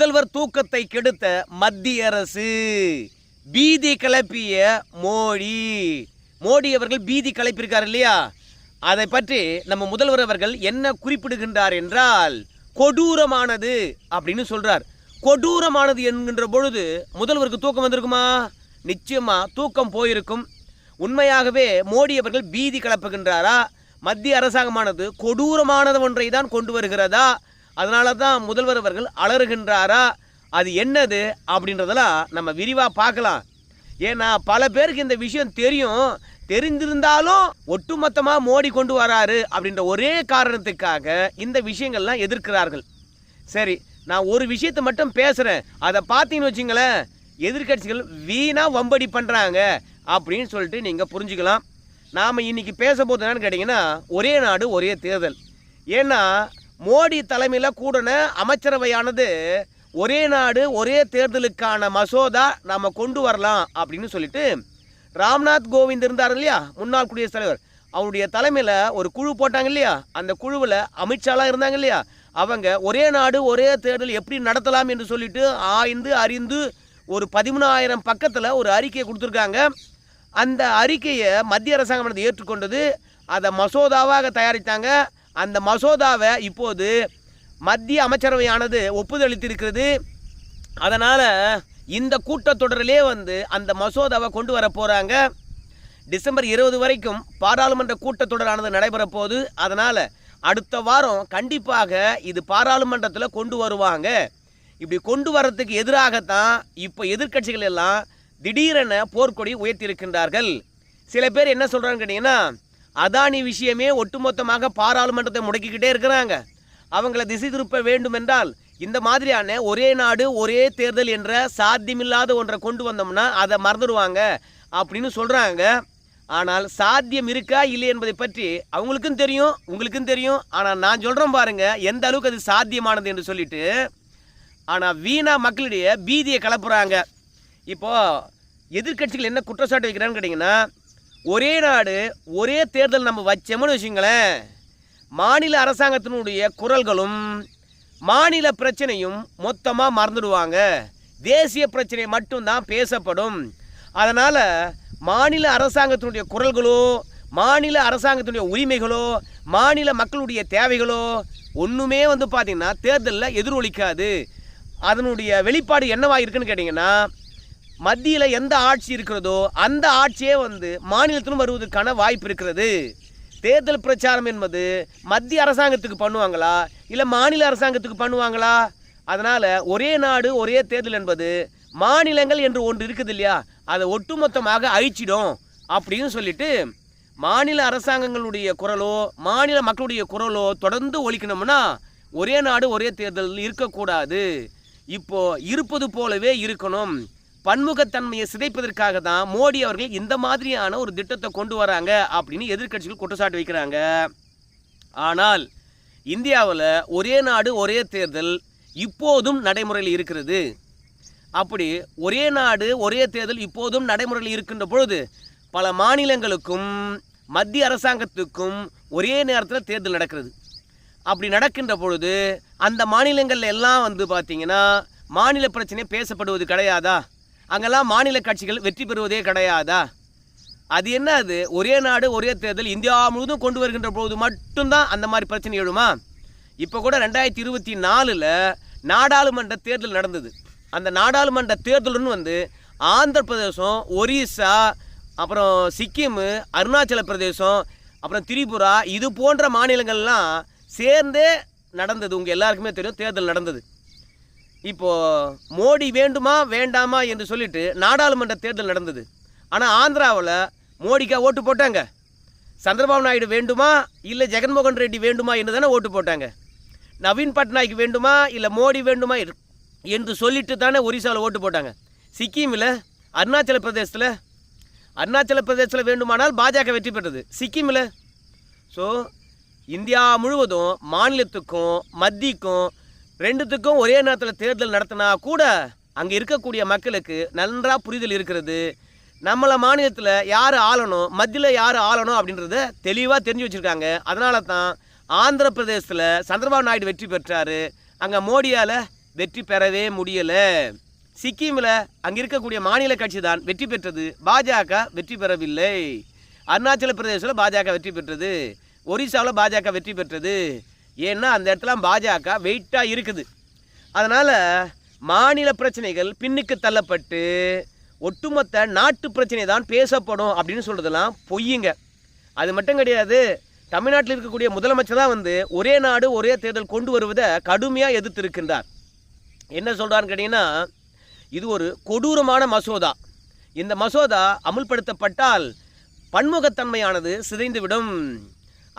முதல்வர் தூக்கத்தை கெடுத்த மத்திய அரசு. பீதி கிளப்பிய மோடி. மோடி அவர்கள் பீதி கிளப்பியிருக்கார் இல்லையா? அதை பற்றி நம்ம முதல்வர் அவர்கள் என்ன குறிப்பிடுகின்றார் என்றால் கொடூரமானது அப்படின்னு சொல்றார். கொடூரமானது என்கின்ற பொழுது முதல்வருக்கு தூக்கம் வந்திருக்குமா? நிச்சயமா தூக்கம் போயிருக்கும். உண்மையாகவே மோடி அவர்கள் பீதி கலப்புகின்றாரா? மத்திய அரசாங்கமானது கொடூரமானது ஒன்றை தான் கொண்டு வருகிறதா? அதனால தான் முதல்வர் அவர்கள் அலறுகின்றாரா? அது என்னது அப்படின்றதெல்லாம் நம்ம விரிவாக பார்க்கலாம். ஏன்னா பல பேருக்கு இந்த விஷயம் தெரியும். தெரிந்திருந்தாலும் ஒட்டுமொத்தமாக மோடி கொண்டு வராரு அப்படின்ற ஒரே காரணத்துக்காக இந்த விஷயங்கள்லாம் எதிர்க்கிறார்கள். சரி நான் ஒரு விஷயத்தை மட்டும் பேசுகிறேன் அதை பார்த்தீங்கன்னு வச்சுங்களேன் எதிர்க்கட்சிகள் வீணாக வம்படி பண்ணுறாங்க அப்படின்னு சொல்லிட்டு நீங்கள் புரிஞ்சுக்கலாம். நாம் இன்னைக்கு பேச போது என்னன்னு கேட்டிங்கன்னா ஒரே நாடு ஒரே தேர்தல். ஏன்னா மோடி தலைமையில் கூடின அமைச்சரவையானது ஒரே நாடு ஒரே தேர்தலுக்கான மசோதா நாம் கொண்டு வரலாம் அப்படின்னு சொல்லிட்டு ராம்நாத் கோவிந்த் இருந்தார் இல்லையா? முன்னாள் குடியரசுத் தலைவர். அவருடைய தலைமையில் ஒரு குழு போட்டாங்க இல்லையா? அந்த குழுவில் அமித்ஷாலாம் இருந்தாங்க இல்லையா? அவங்க ஒரே நாடு ஒரே தேர்தல் எப்படி நடத்தலாம் என்று சொல்லிட்டு ஆய்ந்து அறிந்து ஒரு பதிமூணாயிரம் பக்கத்தில் ஒரு அறிக்கையை கொடுத்துருக்காங்க. அந்த அறிக்கையை மத்திய அரசாங்கம் ஏற்றுக்கொண்டது. அதை மசோதாவாக தயாரித்தாங்க. அந்த மசோதாவை இப்போது மத்திய அமைச்சரவையானது ஒப்புதளித்திருக்கிறது அதனால் இந்த கூட்டத்தொடரிலே வந்து அந்த மசோதாவை கொண்டு வர போகிறாங்க டிசம்பர் இருபது வரைக்கும் பாராளுமன்ற கூட்டத்தொடரானது நடைபெற போகுது அதனால் அடுத்த வாரம் கண்டிப்பாக இது பாராளுமன்றத்தில் கொண்டு வருவாங்க. இப்படி கொண்டு வர்றதுக்கு எதிராகத்தான் இப்போ எதிர்க்கட்சிகள் எல்லாம் திடீரென போர்க்கொடி உயர்த்தியிருக்கின்றார்கள். சில பேர் என்ன சொல்கிறாங்கன்னு கேட்டிங்கன்னா அதானி விஷயமே ஒட்டுமொத்தமாக பாராளுமன்றத்தை முடக்கிக்கிட்டே இருக்கிறாங்க. அவங்கள திசை திருப்ப வேண்டும் என்றால் இந்த மாதிரியான ஒரே நாடு ஒரே தேர்தல் என்ற சாத்தியமில்லாத ஒன்றை கொண்டு வந்தோம்னா அதை மறந்துடுவாங்க அப்படின்னு சொல்கிறாங்க ஆனால் சாத்தியம் இருக்கா இல்லை என்பதை பற்றி அவங்களுக்கும் தெரியும் உங்களுக்கும் தெரியும். ஆனால் நான் சொல்கிறேன் பாருங்கள் எந்த அளவுக்கு அது சாத்தியமானது என்று சொல்லிட்டு. ஆனால் வீணா மக்களிடையே பீதியை கலப்புறாங்க. இப்போது எதிர்க்கட்சிகள் என்ன குற்றச்சாட்டு வைக்கிறான்னு கேட்டிங்கன்னா ஒரே நாடு ஒரே தேர்தல் நம்ம வச்சோம்னு வச்சுங்களேன். மாநில அரசாங்கத்தினுடைய குரல்களும் மாநில பிரச்சனையும் மொத்தமாக மறந்துடுவாங்க. தேசிய பிரச்சனை மட்டும்தான் பேசப்படும். அதனால் மாநில அரசாங்கத்தினுடைய குரல்களோ மாநில அரசாங்கத்தினுடைய உரிமைகளோ மாநில மக்களுடைய தேவைகளோ ஒன்றுமே வந்து பார்த்திங்கன்னா தேர்தலில் எதிரொலிக்காது. அதனுடைய வெளிப்பாடு என்னவா இருக்குன்னு கேட்டிங்கன்னா மத்தியில் எந்த ஆட்சி இருக்கிறதோ அந்த ஆட்சியே வந்து மாநிலத்திலும் வருவதற்கான வாய்ப்பு இருக்கிறது. தேர்தல் பிரச்சாரம் என்பது மத்திய அரசாங்கத்துக்கு பண்ணுவாங்களா? இல்லை மாநில அரசாங்கத்துக்கு பண்ணுவாங்களா? அதனால் ஒரே நாடு ஒரே தேர்தல் என்பது மாநிலங்கள் என்று ஒன்று இருக்குது இல்லையா? அதை ஒட்டுமொத்தமாக அழிச்சிடும் அப்படின்னு சொல்லிட்டு மாநில அரசாங்கங்களுடைய குரலோ மாநில மக்களுடைய குரலோ தொடர்ந்து ஒழிக்கணும்னா ஒரே நாடு ஒரே தேர்தல் இருக்கக்கூடாது. இப்போ இருப்பது போலவே இருக்கணும். பன்முகத்தன்மையை சிதைப்பதற்காக தான் மோடி அவர்கள் இந்த மாதிரியான ஒரு திட்டத்தை கொண்டு வராங்க அப்படின்னு எதிர்க்கட்சிகள் குற்றச்சாட்டு வைக்கிறாங்க. ஆனால் இந்தியாவில் ஒரே நாடு ஒரே தேர்தல் இப்போதும் நடைமுறையில் இருக்கிறது. அப்படி ஒரே நாடு ஒரே தேர்தல் இப்போதும் நடைமுறையில் இருக்கின்ற பொழுது பல மாநிலங்களுக்கும் மத்திய அரசாங்கத்துக்கும் ஒரே நேரத்தில் தேர்தல் நடக்கிறது. அப்படி நடக்கின்ற பொழுது அந்த மாநிலங்கள் எல்லாம் வந்து பார்த்திங்கன்னா மாநில பிரச்சனை பேசப்படுவது கிடையாதா? அங்கெல்லாம் மாநில கட்சிகள் வெற்றி பெறுவதே கிடையாதா? அது என்ன அது ஒரே நாடு ஒரே தேர்தல் இந்தியா முழுவதும் கொண்டு வருகின்ற பொழுது மட்டும்தான் அந்த மாதிரி பிரச்சனை எழுமா? இப்போ கூட ரெண்டாயிரத்தி இருபத்தி நாலில் நாடாளுமன்ற தேர்தல் நடந்தது. அந்த நாடாளுமன்ற தேர்தல்னு வந்து ஆந்திர பிரதேசம் ஒரிசா அப்புறம் சிக்கிம் அருணாச்சல பிரதேசம் அப்புறம் திரிபுரா இது போன்ற மாநிலங்கள்லாம் சேர்ந்தே நடந்தது. உங்கள் எல்லாருக்குமே தெரியும் தேர்தல் நடந்தது. இப்போ மோடி வேண்டுமா வேண்டாமா என்று சொல்லிட்டு நாடாளுமன்ற தேர்தல் நடந்தது. ஆனால் ஆந்திராவில் மோடிக்கா ஓட்டு போட்டாங்க. சந்திரபாபு நாயுடு வேண்டுமா இல்லை ஜெகன்மோகன் ரெட்டி வேண்டுமா என்று தானே ஓட்டு போட்டாங்க. நவீன் பட்நாயக் வேண்டுமா இல்லை மோடி வேண்டுமா என்று சொல்லிட்டு தானே ஒரிசாவில் ஓட்டு போட்டாங்க. சிக்கிமில் அருணாச்சல பிரதேசத்தில் அருணாச்சல பிரதேசத்தில் வேண்டுமானால் பாஜக வெற்றி பெற்றது. சிக்கிமில். ஸோ இந்தியா முழுவதும் மாநிலத்துக்கும் மத்திக்கும் ரெண்டுத்துக்கும் ஒரே நேரத்தில் தேர்தல் நடத்தினா கூட அங்கே இருக்கக்கூடிய மக்களுக்கு நன்றா புரிதல் இருக்கிறது. நம்மளை மாநிலத்தில் யார் ஆளணும் மத்தியில் யார் ஆளணும் அப்படின்றத தெளிவாக தெரிஞ்சு வச்சுருக்காங்க. அதனால தான் ஆந்திர பிரதேசத்தில் சந்திரபாபு நாயுடு வெற்றி பெற்றார். அங்கே மோடியால் வெற்றி பெறவே முடியலை. சிக்கிமில் அங்கே இருக்கக்கூடிய மாநில கட்சி தான் வெற்றி பெற்றது. பாஜக வெற்றி பெறவில்லை. அருணாச்சல பிரதேசத்தில் பாஜக வெற்றி பெற்றது. ஒரிசாவில் பாஜக வெற்றி பெற்றது. ஏன்னா அந்த இடத்துல பாஜக வெயிட்டாக இருக்குது. அதனால் மாநில பிரச்சனைகள் பின்னுக்கு தள்ளப்பட்டு ஒட்டுமொத்த நாட்டு பிரச்சனை தான் பேசப்படும் அப்படின்னு சொல்கிறதெல்லாம் பொய்யுங்க. அது மட்டும் கிடையாது தமிழ்நாட்டில் இருக்கக்கூடிய முதலமைச்சர் தான் வந்து ஒரே நாடு ஒரே தேர்தல் கொண்டு வருவதை கடுமையாக எதிர்த்திருக்கின்றார். என்ன சொல்கிறான்னு கேட்டிங்கன்னா இது ஒரு கொடூரமான மசோதா. இந்த மசோதா அமுல்படுத்தப்பட்டால் பன்முகத்தன்மையானது சிதைந்துவிடும்.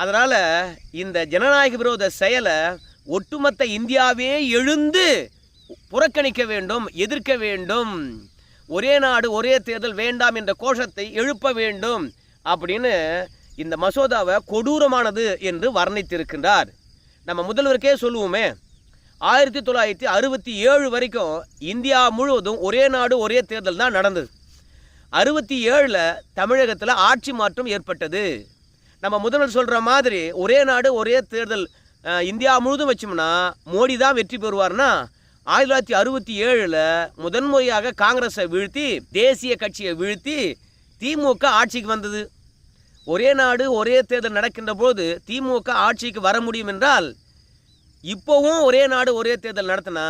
அதனால் இந்த ஜனநாயக விரோத செயலை ஒட்டுமொத்த இந்தியாவே எழுந்து புறக்கணிக்க வேண்டும் எதிர்க்க வேண்டும். ஒரே நாடு ஒரே தேர்தல் வேண்டாம் என்ற கோஷத்தை எழுப்ப வேண்டும் அப்படின்னு இந்த மசோதாவை கொடூரமானது என்று வர்ணித்திருக்கின்றார். நம்ம முதல்வருக்கே சொல்லுவோமே ஆயிரத்தி தொள்ளாயிரத்தி அறுபத்தி ஏழு வரைக்கும் இந்தியா முழுவதும் ஒரே நாடு ஒரே தேர்தல் தான் நடந்தது. அறுபத்தி ஏழில் தமிழகத்தில் ஆட்சி மாற்றம் ஏற்பட்டது. நம்ம முதல்வர் சொல்கிற மாதிரி ஒரே நாடு ஒரே தேர்தல் இந்தியா முழுதும் வச்சோம்னா மோடி தான் வெற்றி பெறுவார்னா ஆயிரத்தி தொள்ளாயிரத்தி அறுபத்தி ஏழில் முதன்முறையாக காங்கிரஸை வீழ்த்தி தேசிய கட்சியை வீழ்த்தி திமுக ஆட்சிக்கு வந்தது. ஒரே நாடு ஒரே தேர்தல் நடக்கின்ற போது திமுக ஆட்சிக்கு வர முடியும் என்றால் இப்போவும் ஒரே நாடு ஒரே தேர்தல் நடத்தினா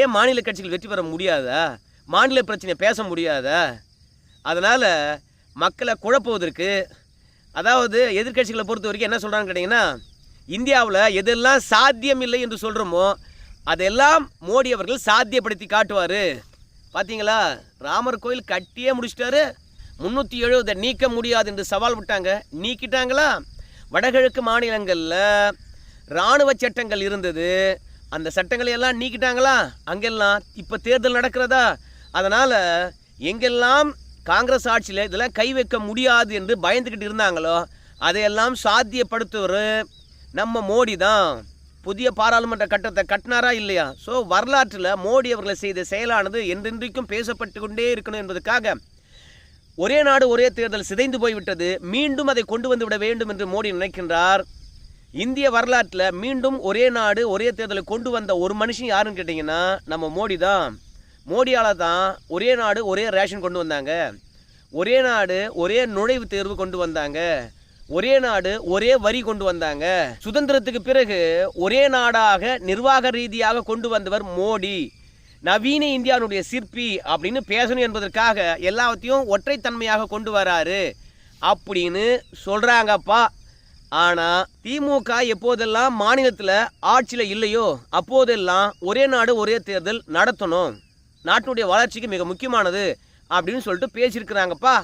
ஏன் மாநில கட்சிகள் வெற்றி பெற முடியாதா? மாநில பிரச்சனையை பேச முடியாதா? அதனால் மக்களை குழப்புவதற்கு அதாவது எதிர்க்கட்சிகளை பொறுத்த வரைக்கும் என்ன சொல்கிறான்னு கேட்டிங்கன்னா இந்தியாவில் எதெல்லாம் சாத்தியம் இல்லை என்று சொல்கிறோமோ அதெல்லாம் மோடி அவர்கள் சாத்தியப்படுத்தி காட்டுவார். பார்த்தீங்களா ராமர் கோயில் கட்டியே முடிச்சிட்டாரு. முந்நூற்றி எழுபதை நீக்க முடியாது என்று சவால் விட்டாங்க. நீக்கிட்டாங்களா? வடகிழக்கு மாநிலங்களில் இராணுவ சட்டங்கள் இருந்தது. அந்த சட்டங்களை எல்லாம் நீக்கிட்டாங்களா? அங்கெல்லாம் இப்போ தேர்தல் நடக்கிறதா? அதனால் எங்கெல்லாம் காங்கிரஸ் ஆட்சியில் இதெல்லாம் கை வைக்க முடியாது என்று பயந்துக்கிட்டு இருந்தாங்களோ? அதையெல்லாம் சாத்தியப்படுத்துவர் நம்ம மோடி தான். புதிய பாராளுமன்ற கட்டத்தை கட்டினாரா இல்லையா? ஸோ வரலாற்றில் மோடி அவர்களை செய்த செயலானது என்றென்றைக்கும் பேசப்பட்டு கொண்டே இருக்கணும் என்பதற்காக ஒரே நாடு ஒரே தேர்தல் சிதைந்து போய்விட்டது. மீண்டும் அதை கொண்டு வந்து விட வேண்டும் என்று மோடி நினைக்கின்றார். இந்திய வரலாற்றில் மீண்டும் ஒரே நாடு ஒரே தேர்தலை கொண்டு வந்த ஒரு மனுஷன் யாருன்னு கேட்டிங்கன்னா நம்ம மோடி தான். மோடியால் தான் ஒரே நாடு ஒரே ரேஷன் கொண்டு வந்தாங்க. ஒரே நாடு ஒரே நுழைவு தேர்வு கொண்டு வந்தாங்க. ஒரே நாடு ஒரே வரி கொண்டு வந்தாங்க. சுதந்திரத்துக்கு பிறகு ஒரே நாடாக நிர்வாக ரீதியாக கொண்டு வந்தவர் மோடி. நவீன இந்தியாவுடைய சிற்பி அப்படின்னு பேசணும் என்பதற்காக எல்லாத்தையும் ஒற்றைத்தன்மையாக கொண்டு வராரு அப்படின்னு சொல்கிறாங்கப்பா ஆனால் திமுக எப்போதெல்லாம் மாநிலத்தில் ஆட்சியில் இல்லையோ அப்போதெல்லாம் ஒரே நாடு ஒரே தேர்தல் நடத்தணும். நாட்டினுடைய வளர்ச்சிக்கு மிக முக்கியமானது அப்படின்னு சொல்லிட்டு பேசியிருக்கிறாங்கப்பா.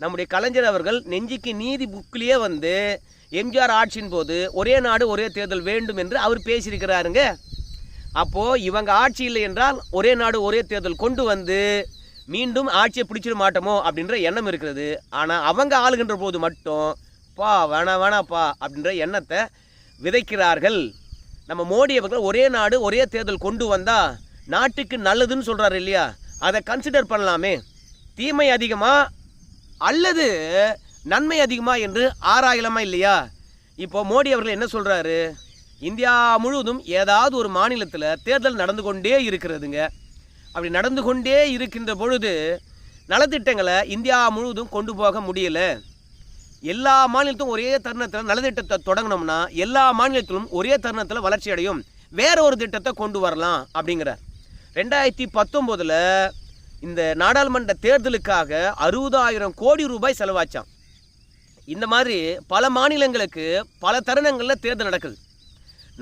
நம்முடைய கலைஞர் அவர்கள் நெஞ்சிக்கு நீதி புக்கிலேயே வந்து எம்ஜிஆர் ஆட்சியின் போது ஒரே நாடு ஒரே தேர்தல் வேண்டும் என்று அவர் பேசியிருக்கிறாருங்க. அப்போது இவங்க ஆட்சி இல்லை என்றால் ஒரே நாடு ஒரே தேர்தல் கொண்டு வந்து மீண்டும் ஆட்சியை பிடிச்சிட மாட்டோமோ அப்படின்ற எண்ணம் இருக்கிறது. ஆனால் அவங்க ஆளுகின்ற போது மட்டும் பா வேணா வேணாப்பா அப்படின்ற எண்ணத்தை விதைக்கிறார்கள். நம்ம மோடி அவர்கள் ஒரே நாடு ஒரே தேர்தல் கொண்டு வந்தால் நாட்டுக்கு நல்லதுன்னு சொல்கிறாரு இல்லையா? அதை கன்சிடர் பண்ணலாமே. தீமை அதிகமாக அல்லது நன்மை அதிகமாக என்று ஆராயலாமா இல்லையா? இப்போ மோடி அவர்கள் என்ன சொல்கிறாரு இந்தியா முழுவதும் ஏதாவது ஒரு மாநிலத்தில் தேர்தல் நடந்து கொண்டே இருக்கிறதுங்க. அப்படி நடந்து கொண்டே இருக்கின்ற பொழுது நலத்திட்டங்களை இந்தியா முழுவதும் கொண்டு போக முடியலை. எல்லா மாநிலத்தும் ஒரே தருணத்தில் நலத்திட்டத்தை தொடங்கினோம்னா எல்லா மாநிலத்திலும் ஒரே தருணத்தில் வளர்ச்சி அடையும். வேற ஒரு திட்டத்தை கொண்டு வரலாம் அப்படிங்கிறார். ரெண்டாயிரத்தி பத்தொம்போதில் இந்த நாடாளுமன்ற தேர்தலுக்காக அறுபதாயிரம் கோடி ரூபாய் செலவாச்சாம். இந்த மாதிரி பல மாநிலங்களுக்கு பல தருணங்களில் தேர்தல் நடக்குது.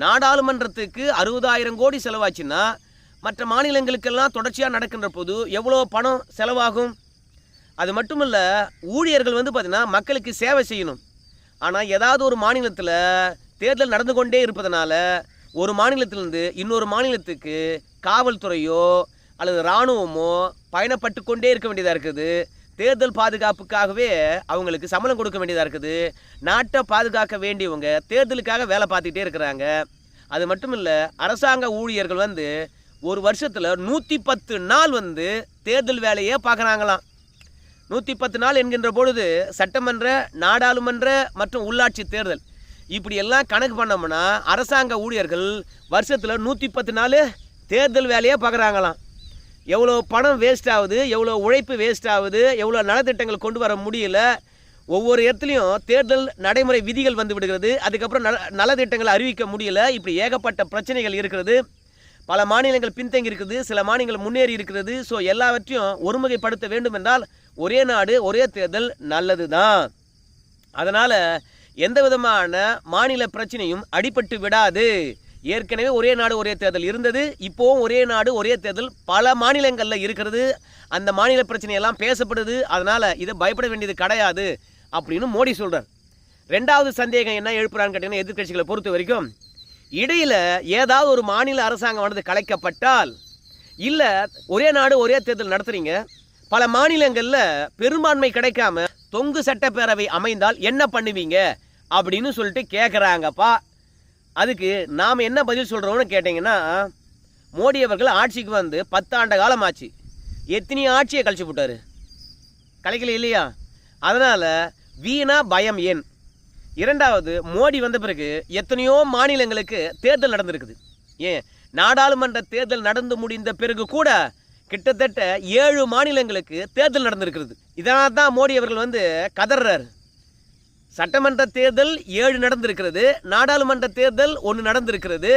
நாடாளுமன்றத்துக்கு அறுபதாயிரம் கோடி செலவாச்சுன்னா மற்ற மாநிலங்களுக்கெல்லாம் தொடர்ச்சியாக நடக்கின்ற போது எவ்வளோ பணம் செலவாகும்? அது மட்டும் இல்லை ஊழியர்கள் வந்து பார்த்திங்கன்னா மக்களுக்கு சேவை செய்யணும். ஆனால் ஏதாவது ஒரு மாநிலத்தில் தேர்தல் நடந்து கொண்டே இருப்பதனால ஒரு மாநிலத்திலிருந்து இன்னொரு மாநிலத்துக்கு காவல்துறையோ அல்லது இராணுவமோ பயணப்பட்டு கொண்டே இருக்க வேண்டியதாக இருக்குது. தேர்தல் பாதுகாப்புக்காகவே அவங்களுக்கு சம்பளம் கொடுக்க வேண்டியதாக இருக்குது. நாட்டை பாதுகாக்க வேண்டியவங்க தேர்தலுக்காக வேலை பார்த்துக்கிட்டே இருக்கிறாங்க. அது மட்டும் இல்லை அரசாங்க ஊழியர்கள் வந்து ஒரு வருஷத்தில் நூற்றி பத்து நாள் வந்து தேர்தல் வேலையே பார்க்குறாங்களாம். நூற்றி பத்து நாள் என்கின்ற பொழுது சட்டமன்ற நாடாளுமன்ற மற்றும் உள்ளாட்சி தேர்தல். இப்படி எல்லாம் கணக்கு பண்ணோம்னா அரசாங்க ஊழியர்கள் வருஷத்தில் நூற்றி பத்து நாள் தேர்தல் வேலையே பார்க்குறாங்களாம் எவ்வளோ பணம் வேஸ்ட் ஆகுது எவ்வளோ உழைப்பு வேஸ்ட் ஆகுது எவ்வளோ நலத்திட்டங்கள் கொண்டு வர முடியல. ஒவ்வொரு இடத்துலையும் தேர்தல் நடைமுறை விதிகள் வந்து விடுகிறது. அதுக்கப்புறம் நல நலத்திட்டங்களை அறிவிக்க முடியல. இப்படி ஏகப்பட்ட பிரச்சனைகள் இருக்கிறது. பல மாநிலங்கள் பின்தங்கி இருக்குது. சில மாநிலங்கள் முன்னேறி இருக்கிறது. ஸோ எல்லாவற்றையும் ஒருமுகைப்படுத்த வேண்டும் என்றால் ஒரே நாடு ஒரே தேர்தல் நல்லது தான் அதனால் எந்த விதமான மாநில பிரச்சனையும் அடிபட்டு விடாது. ஏற்கனவே ஒரே நாடு ஒரே தேர்தல் இருந்தது. இப்போவும் ஒரே நாடு ஒரே தேர்தல் பல மாநிலங்களில் இருக்கிறது. அந்த மாநில பிரச்சனையெல்லாம் பேசப்படுது. அதனால் இதை பயப்பட வேண்டியது கிடையாது அப்படின்னு மோடி சொல்கிறார் ரெண்டாவது சந்தேகம் என்ன எழுப்புறான்னு கேட்டிங்கன்னா எதிர்க்கட்சிகளை பொறுத்த வரைக்கும் இடையில் ஏதாவது ஒரு மாநில அரசாங்கம் வந்து கலைக்கப்பட்டால் இல்லை ஒரே நாடு ஒரே தேர்தல் நடத்துகிறீங்க பல மாநிலங்களில் பெரும்பான்மை கிடைக்காம தொங்கு சட்டப்பேரவை அமைந்தால் என்ன பண்ணுவீங்க? அப்படின்னு சொல்லிட்டு கேட்குறாங்கப்பா அதுக்கு நாம் என்ன பதில் சொல்கிறோம்னு கேட்டிங்கன்னா மோடி அவர்கள் ஆட்சிக்கு வந்து பத்தாண்டு காலம் ஆச்சு எத்தனையோ ஆட்சியை கழிச்சு விட்டாரு கலைக்கல இல்லையா? அதனால் வீணா பயம் ஏன்? இரண்டாவது மோடி வந்த பிறகு எத்தனையோ மாநிலங்களுக்கு தேர்தல் நடந்திருக்குது. ஏன்? நாடாளுமன்ற தேர்தல் நடந்து முடிந்த பிறகு கூட கிட்டத்தட்ட ஏழு மாநிலங்களுக்கு தேர்தல் நடந்திருக்கிறது. இதனால் தான் மோடி அவர்கள் வந்து கதறாரு சட்டமன்ற தேர்தல் ஏழு நடந்திருக்கிறது நாடாளுமன்ற தேர்தல் ஒன்று நடந்திருக்கிறது.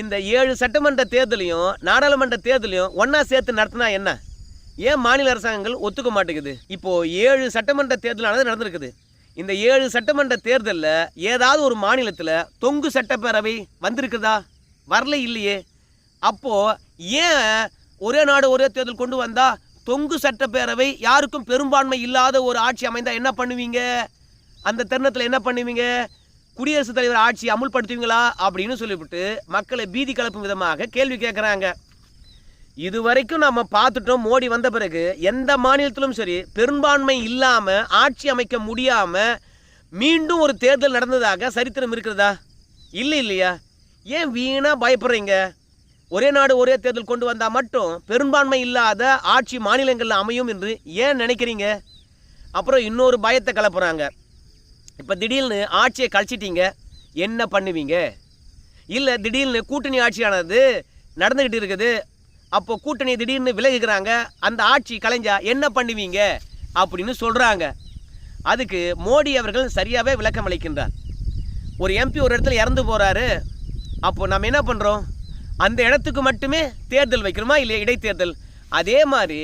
இந்த ஏழு சட்டமன்ற தேர்தலையும் நாடாளுமன்ற தேர்தலையும் ஒன்றா சேர்த்து நடத்தினா என்ன? ஏன் மாநில அரசாங்கங்கள் ஒத்துக்க மாட்டேங்குது? இப்போது ஏழு சட்டமன்ற தேர்தலானது நடந்திருக்குது. இந்த ஏழு சட்டமன்ற தேர்தலில் ஏதாவது ஒரு மாநிலத்தில் தொங்கு சட்டப்பேரவை வந்திருக்குதா? வரல இல்லையே. அப்போது ஏன் ஒரே நாடு ஒரே தேர்தல் கொண்டு வந்தால் தொங்கு சட்டப்பேரவை யாருக்கும் பெரும்பான்மை இல்லாத ஒரு ஆட்சி அமைந்தால் என்ன பண்ணுவீங்க? அந்த தருணத்தில் என்ன பண்ணுவீங்க? குடியரசுத் தலைவர் ஆட்சி அமுல்படுத்துவீங்களா? அப்படின்னு சொல்லிவிட்டு மக்களை பீதி கலப்பும் விதமாக கேள்வி கேட்குறாங்க இது வரைக்கும் நம்ம பார்த்துட்டோம் மோடி வந்த பிறகு எந்த மாநிலத்திலும் சரி பெரும்பான்மை இல்லாமல் ஆட்சி அமைக்க முடியாமல் மீண்டும் ஒரு தேர்தல் நடந்ததாக சரித்திரம் இருக்கிறதா? இல்லை இல்லையா? ஏன் வீணாக பயப்படுறீங்க? ஒரே நாடு ஒரே தேர்தல் கொண்டு வந்தால் மட்டும் பெரும்பான்மை இல்லாத ஆட்சி மாநிலங்களில் அமையும் என்று ஏன் நினைக்கிறீங்க? அப்புறம் இன்னொரு பயத்தை கலப்புறாங்க. இப்போ திடீர்னு ஆட்சியை கழிச்சிட்டீங்க என்ன பண்ணுவீங்க? இல்லை திடீர்னு கூட்டணி ஆட்சியானது நடந்துக்கிட்டு இருக்குது அப்போ கூட்டணி திடீர்னு விலகுகிறாங்க அந்த ஆட்சி கலைஞ்சா என்ன பண்ணுவீங்க? அப்படின்னு சொல்கிறாங்க அதுக்கு மோடி அவர்கள் சரியாகவே விளக்கம் அளிக்கின்றார். ஒரு எம்பி ஒரு இடத்துல இறந்து போகிறாரு அப்போ நம்ம என்ன பண்ணுறோம் அந்த இடத்துக்கு மட்டுமே தேர்தல் வைக்கிறோமா இல்லையா இடைத்தேர்தல்? அதே மாதிரி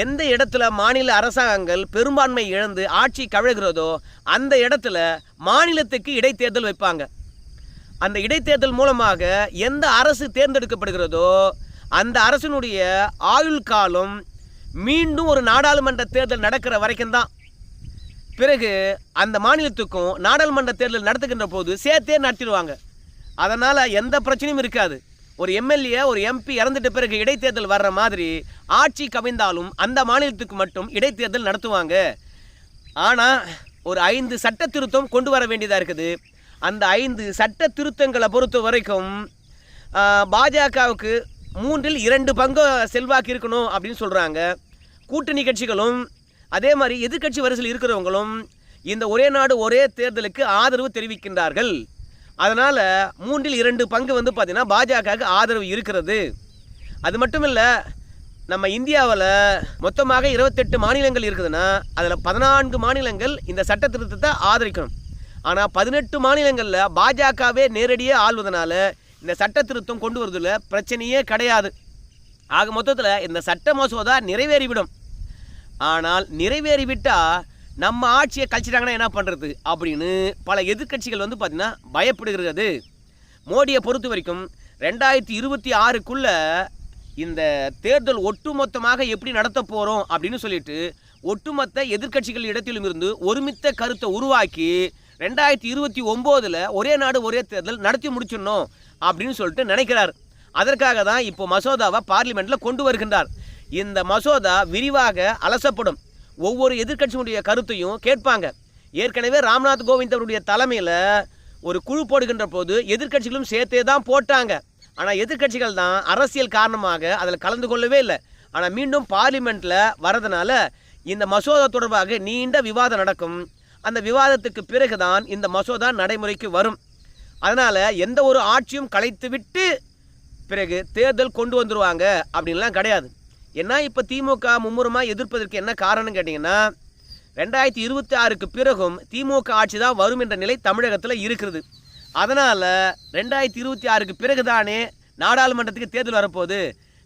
எந்த இடத்துல மாநில அரசாங்கங்கள் பெரும்பான்மை இழந்து ஆட்சி கவிழ்கிறதோ அந்த இடத்துல மாநிலத்துக்கு இடைத்தேர்தல் வைப்பாங்க. அந்த இடைத்தேர்தல் மூலமாக எந்த அரசு தேர்ந்தெடுக்கப்படுகிறதோ அந்த அரசினுடைய ஆயுள் காலம் மீண்டும் ஒரு நாடாளுமன்ற தேர்தல் நடக்கிற வரைக்கும் தான். பிறகு அந்த மாநிலத்துக்கும் நாடாளுமன்ற தேர்தல் நடத்துகின்ற போது சேர்த்தே நடத்திடுவாங்க. அதனால் எந்த பிரச்சனையும் இருக்காது. ஒரு எம்எல்ஏ ஒரு எம்பி இறந்துட்ட பிறகு இடைத்தேர்தல் வர்ற மாதிரி ஆட்சி கவிழ்ந்தாலும் அந்த மாநிலத்துக்கு மட்டும் இடைத்தேர்தல் நடத்துவாங்க. ஆனால் ஒரு ஐந்து சட்ட திருத்தம் கொண்டு வர வேண்டியதாக இருக்குது. அந்த ஐந்து சட்ட திருத்தங்களை பொறுத்த வரைக்கும் பாஜகவுக்கு மூன்றில் இரண்டு பங்கு செல்வாக்கு இருக்கணும் அப்படின்னு சொல்கிறாங்க கூட்டணி கட்சிகளும் அதே மாதிரி எதிர்க்கட்சி வரிசையில் இருக்கிறவங்களும் இந்த ஒரே நாடு ஒரே தேர்தலுக்கு ஆதரவு தெரிவிக்கின்றார்கள். அதனால் மூன்றில் இரண்டு பங்கு வந்து பார்த்திங்கன்னா பாஜகவுக்கு ஆதரவு இருக்கிறது. அது மட்டும் இல்லை நம்ம இந்தியாவில் மொத்தமாக இருபத்தெட்டு மாநிலங்கள் இருக்குதுன்னா அதில் பதினான்கு மாநிலங்கள் இந்த சட்ட திருத்தத்தை ஆதரிக்கணும். ஆனால் பதினெட்டு மாநிலங்களில் பாஜகவே நேரடியாக ஆள்வதனால இந்த சட்ட திருத்தம் கொண்டு வரதில் பிரச்சனையே கிடையாது. ஆக மொத்தத்தில் இந்த சட்ட மசோதா நிறைவேறிவிடும். ஆனால் நிறைவேறிவிட்டால் நம்ம ஆட்சியை கழிச்சிட்டாங்கன்னா என்ன பண்ணுறது அப்படின்னு பல எதிர்க்கட்சிகள் வந்து பார்த்திங்கன்னா பயப்படுகிறது மோடியை பொறுத்த வரைக்கும் ரெண்டாயிரத்தி இருபத்தி ஆறுக்குள்ளே இந்த தேர்தல் ஒட்டுமொத்தமாக எப்படி நடத்த போகிறோம் அப்படின்னு சொல்லிட்டு ஒட்டுமொத்த எதிர்க்கட்சிகள் இடத்திலும் இருந்து ஒருமித்த கருத்தை உருவாக்கி ரெண்டாயிரத்தி இருபத்தி ஒம்போதில் ஒரே நாடு ஒரே தேர்தல் நடத்தி முடிச்சிடணும் அப்படின்னு சொல்லிட்டு நினைக்கிறார். அதற்காக தான் இப்போ மசோதாவை பார்லிமெண்ட்டில் கொண்டு வருகின்றார். இந்த மசோதா விரிவாக அலசப்படும். ஒவ்வொரு எதிர்கட்சியினுடைய கருத்தையும் கேட்பாங்க. ஏற்கனவே ராம்நாத் கோவிந்த் அவருடைய தலைமையில் ஒரு குழு போடுகின்ற போது எதிர்க்கட்சிகளும் சேர்த்தே தான் போட்டாங்க. ஆனால் எதிர்க்கட்சிகள் தான் அரசியல் காரணமாக அதில் கலந்து கொள்ளவே இல்லை. ஆனால் மீண்டும் பார்லிமெண்ட்டில் வரதுனால இந்த மசோதா தொடர்பாக நீண்ட விவாதம் நடக்கும். அந்த விவாதத்துக்கு பிறகுதான் இந்த மசோதா நடைமுறைக்கு வரும். அதனால் எந்த ஒரு ஆட்சியும் கலைத்துவிட்டு பிறகு தேர்தல் கொண்டு வந்துருவாங்க அப்படின்லாம் கிடையாது. ஏன்னா இப்போ திமுக மும்முரமாக எதிர்ப்பதற்கு என்ன காரணம் கேட்டிங்கன்னா ரெண்டாயிரத்தி இருபத்தி ஆறுக்கு பிறகும் திமுக ஆட்சி தான் வரும் என்ற நிலை தமிழகத்தில் இருக்கிறது. அதனால் ரெண்டாயிரத்தி இருபத்தி ஆறுக்கு பிறகு தானே நாடாளுமன்றத்துக்கு தேர்தல் வரப்போகுது.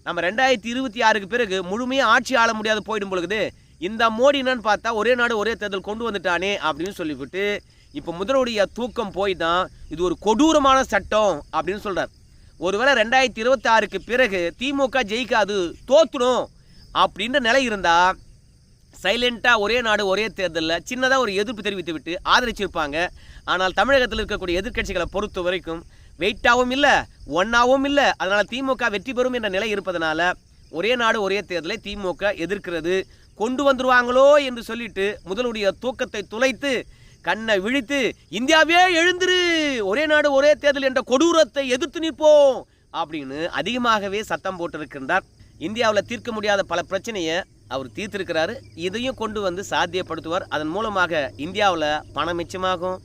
நம்ம ரெண்டாயிரத்தி இருபத்தி ஆறுக்கு பிறகு முழுமையாக ஆட்சி ஆள முடியாது போயிடும் பொழுது இந்த மோடி என்னன்னு பார்த்தா ஒரே நாடு ஒரே தேர்தல் கொண்டு வந்துட்டானே அப்படின்னு சொல்லிவிட்டு இப்போ முதலுடைய தூக்கம் போய் தான் இது ஒரு கொடூரமான சட்டம் அப்படின்னு சொல்கிறார் ஒருவேளை ரெண்டாயிரத்தி இருபத்தி ஆறுக்கு பிறகு திமுக ஜெயிக்காது தோத்துடும் அப்படின்ற நிலை இருந்தால் சைலண்ட்டாக ஒரே நாடு ஒரே தேர்தலில் சின்னதாக ஒரு எதிர்ப்பு தெரிவித்து விட்டு ஆதரிச்சிருப்பாங்க. ஆனால் தமிழகத்தில் இருக்கக்கூடிய எதிர்க்கட்சிகளை பொறுத்த வரைக்கும் வெயிட்டாகவும் இல்லை ஒன்னாகவும் இல்லை. அதனால் திமுக வெற்றி பெறும் என்ற நிலை இருப்பதனால ஒரே நாடு ஒரே தேர்தலை திமுக எதிர்க்கிறது. கொண்டு வந்துருவாங்களோ என்று சொல்லிட்டு முதலுடைய தூக்கத்தை துளைத்து கண்ணை விழித்து இந்தியாவே எழுந்துரு ஒரே நாடு ஒரே தேர்தல் என்ற கொடூரத்தை எதிர்த்து நிற்போம் அப்படின்னு அதிகமாகவே சத்தம் போட்டிருக்கின்றார். இந்தியாவில் தீர்க்க முடியாத பல பிரச்சனையை அவர் தீர்த்திருக்கிறாரு. இதையும் கொண்டு வந்து சாத்தியப்படுத்துவார். அதன் மூலமாக இந்தியாவில் பணம் மிச்சமாகும்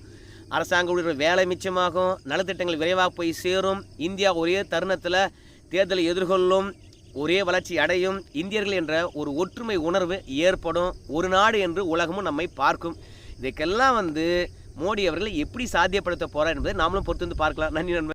அரசாங்க ஊழியர்கள் வேலை மிச்சமாகும் நலத்திட்டங்கள் விரைவாக போய் சேரும். இந்தியா ஒரே தருணத்தில் தேர்தலை எதிர்கொள்ளும் ஒரே வளர்ச்சி அடையும். இந்தியர்கள் என்ற ஒரு ஒற்றுமை உணர்வு ஏற்படும். ஒரு நாடு என்று உலகமும் நம்மை பார்க்கும். இதுக்கெல்லாம் வந்து மோடி அவர்கள் எப்படி சாத்தியப்படுத்த போறார் என்பதை நாமளும் பொறுத்து வந்து பார்க்கலாம். நன்றி நண்பர்